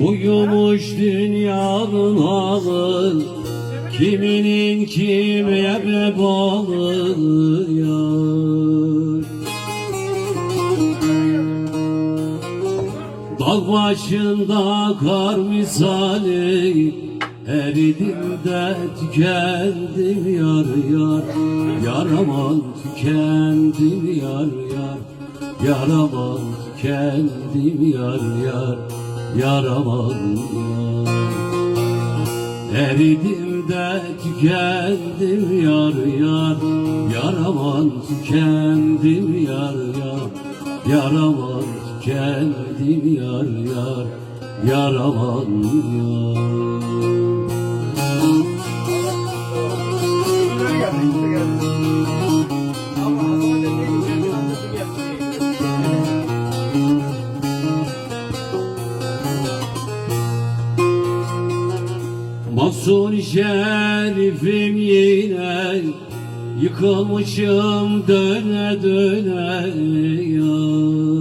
Buyumuş dünyanın halı Kiminin kime vebalı yar Dağ başında kar misali Eridim de tükendim yar yar. Yaraman tükendim yar yar Yaraman tükendim yar yar. Yaraman yar Eridim de tükendim yar yar. Yaraman tükendim yar yar Yaraman tükendim yar yar yar. Mahsun şerifim yine Yıkılmışım döne döne yar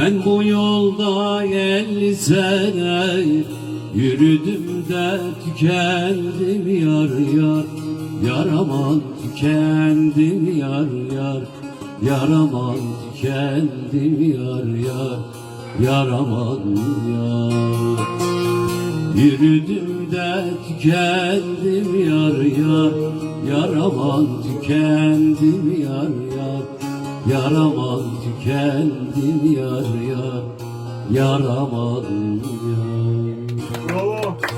Ben bu yolda elli sene Yürüdüm de tükendim yar yar. Yaraman tükendim yar yar Yaraman tükendim yar yar. Yaraman yar. Yürüdüm de tükendim yar yar Yaraman tükendim yar yar Yaraman tükendim yar yar Yaraman yar.